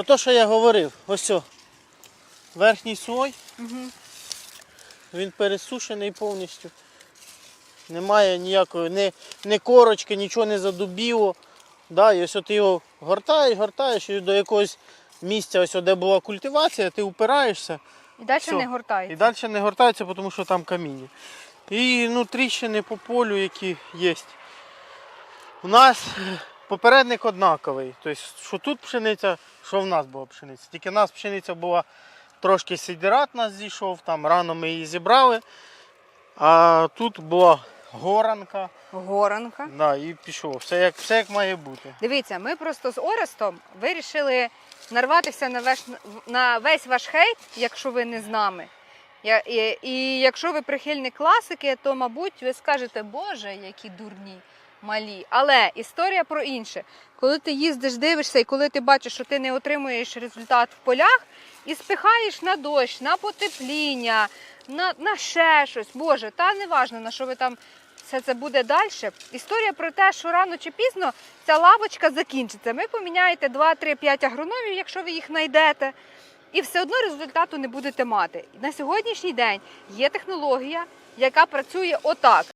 Про те, що я говорив, ось о, верхній слой, він пересушений повністю. Немає ніякої, ні, ні корочки, нічого не задубіло. Да, і ось от ти його гортаєш, гортаєш і до якогось місця, ось де була культивація, ти упираєшся І далі Всьо. не і далі не гортається, тому що там каміння. І ну, тріщини по полю, які є. У нас попередник однаковий. Тобто, що тут пшениця, що в нас була пшениця. Тільки в нас пшениця була трошки сидират нас зійшов, там рано ми її зібрали. А тут була горанка. Горанка. Да, і пішло. Все як, все як має бути. Дивіться, ми просто з Орестом вирішили нарватися на весь, на весь ваш хейт, якщо ви не з нами. Я, і, і якщо ви прихильник класики, то, мабуть, ви скажете, Боже, які дурні, малі. Але історія про інше. Коли ти їздиш, дивишся, і коли ти бачиш, що ти не отримуєш результат в полях, і спихаєш на дощ, на потепління, на, на ще щось. Боже, та не важно, на що ви там все це буде далі. Історія про те, що рано чи пізно ця лавочка закінчиться. Ви поміняєте 2, 3, 5 агрономів, якщо ви їх знайдете, і все одно результату не будете мати. На сьогоднішній день є технологія, яка працює отак.